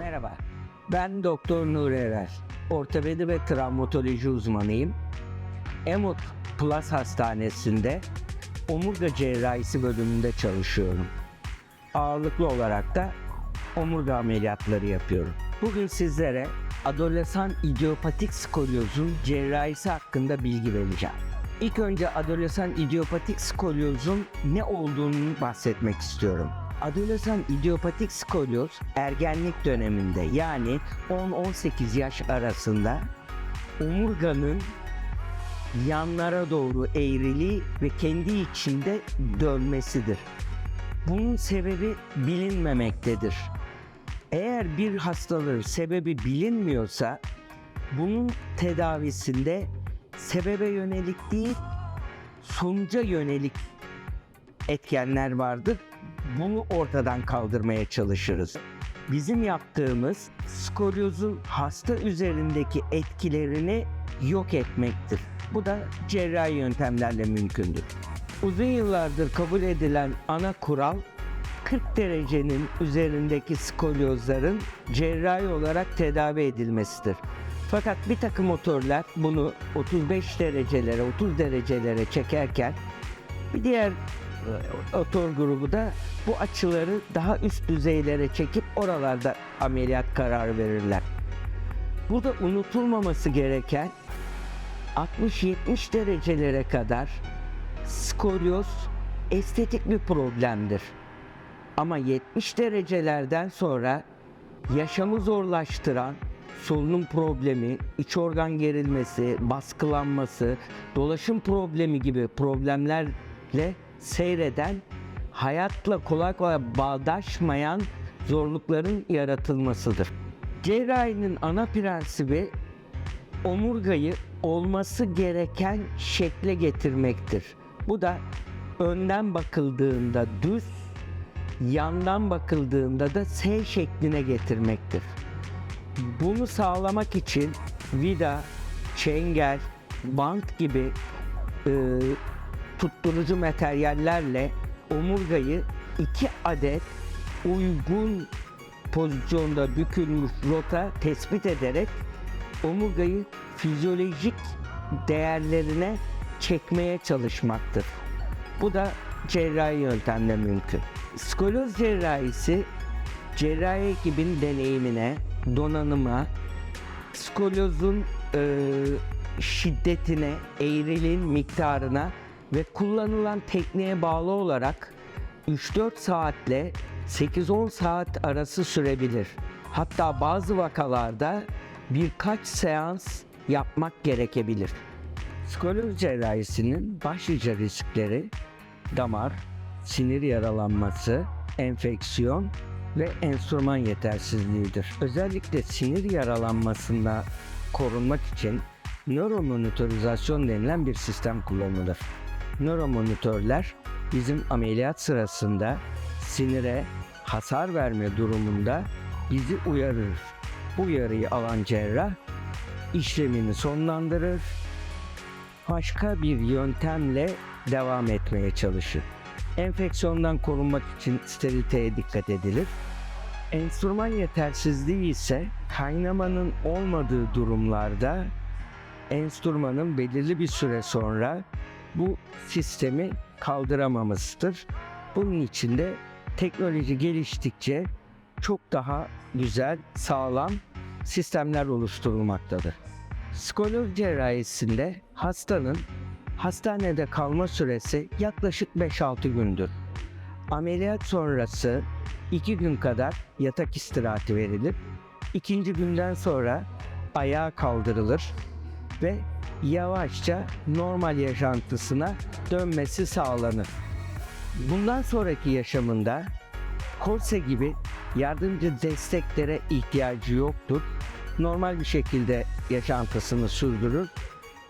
Merhaba, ben Doktor Nuri Erer. Ortopedi ve travmatoloji uzmanıyım. Emot Plus Hastanesi'nde omurga cerrahisi bölümünde çalışıyorum. Ağırlıklı olarak da omurga ameliyatları yapıyorum. Bugün sizlere adolesan idiopatik skolyozun cerrahisi hakkında bilgi vereceğim. İlk önce adolesan idiopatik skolyozun ne olduğunu bahsetmek istiyorum. Adolesan idiopatik skolyoz ergenlik döneminde yani 10-18 yaş arasında omurganın yanlara doğru eğriliği ve kendi içinde dönmesidir. Bunun sebebi bilinmemektedir. Eğer bir hastalığın sebebi bilinmiyorsa bunun tedavisinde sebebe yönelik değil sonuca yönelik etkenler vardır. Bunu ortadan kaldırmaya çalışırız. Bizim yaptığımız skolyozun hasta üzerindeki etkilerini yok etmektir. Bu da cerrahi yöntemlerle mümkündür. Uzun yıllardır kabul edilen ana kural 40 derecenin üzerindeki skolyozların cerrahi olarak tedavi edilmesidir. Fakat bir takım motorlar bunu 35 derecelere, 30 derecelere çekerken bir diğer otor grubu da bu açıları daha üst düzeylere çekip oralarda ameliyat kararı verirler. Burada unutulmaması gereken 60-70 derecelere kadar skolyoz estetik bir problemdir. Ama 70 derecelerden sonra yaşamı zorlaştıran solunum problemi, iç organ gerilmesi, baskılanması, dolaşım problemi gibi problemlerle seyreden, hayatla kolay kolay bağdaşmayan zorlukların yaratılmasıdır. Cerrahinin ana prensibi omurgayı olması gereken şekle getirmektir. Bu da önden bakıldığında düz, yandan bakıldığında da S şekline getirmektir. Bunu sağlamak için vida, çengel, bant gibi e, tutturucu materyallerle omurgayı iki adet uygun pozisyonda bükülmüş rota tespit ederek omurgayı fizyolojik değerlerine çekmeye çalışmaktır. Bu da cerrahi yöntemle mümkün. Skoloz cerrahisi cerrahi ekibin deneyimine, donanıma, skolyozun e, şiddetine, eğriliğin miktarına ve kullanılan tekniğe bağlı olarak 3-4 saatle 8-10 saat arası sürebilir. Hatta bazı vakalarda birkaç seans yapmak gerekebilir. Skolyoz cerrahisinin başlıca riskleri damar, sinir yaralanması, enfeksiyon ve enstrüman yetersizliğidir. Özellikle sinir yaralanmasında korunmak için nöromonitorizasyon denilen bir sistem kullanılır. Nöromonitörler bizim ameliyat sırasında sinire hasar verme durumunda bizi uyarır. Bu uyarıyı alan cerrah işlemini sonlandırır, başka bir yöntemle devam etmeye çalışır. Enfeksiyondan korunmak için steriliteye dikkat edilir. Enstrüman yetersizliği ise kaynamanın olmadığı durumlarda enstrümanın belirli bir süre sonra bu sistemi kaldıramamasıdır. Bunun için de teknoloji geliştikçe çok daha güzel, sağlam sistemler oluşturulmaktadır. Skolyoz cerrahisinde hastanın hastanede kalma süresi yaklaşık 5-6 gündür. Ameliyat sonrası 2 gün kadar yatak istirahati verilir. İkinci günden sonra ayağa kaldırılır ve yavaşça normal yaşantısına dönmesi sağlanır. Bundan sonraki yaşamında korse gibi yardımcı desteklere ihtiyacı yoktur. Normal bir şekilde yaşantısını sürdürür.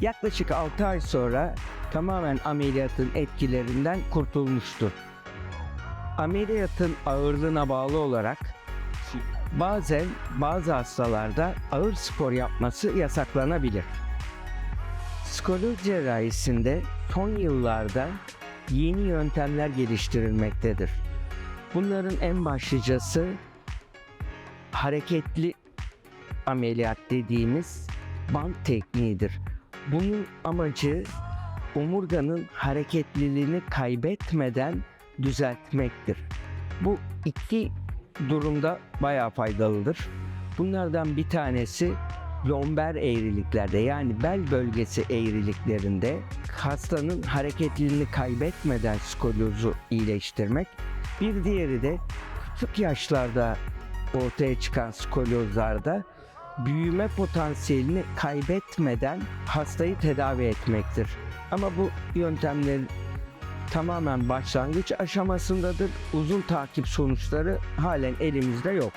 Yaklaşık 6 ay sonra tamamen ameliyatın etkilerinden kurtulmuştur. Ameliyatın ağırlığına bağlı olarak bazen bazı hastalarda ağır spor yapması yasaklanabilir. Skoloz cerrahisinde son yıllarda yeni yöntemler geliştirilmektedir. Bunların en başlıcası hareketli ameliyat dediğimiz bant tekniğidir. Bunun amacı omurganın hareketliliğini kaybetmeden düzeltmektir. Bu iki durumda bayağı faydalıdır. Bunlardan bir tanesi lomber eğriliklerde yani bel bölgesi eğriliklerinde hastanın hareketliliğini kaybetmeden skolyozu iyileştirmek. Bir diğeri de küçük yaşlarda ortaya çıkan skolyozlarda büyüme potansiyelini kaybetmeden hastayı tedavi etmektir. Ama bu yöntemler tamamen başlangıç aşamasındadır. Uzun takip sonuçları halen elimizde yok.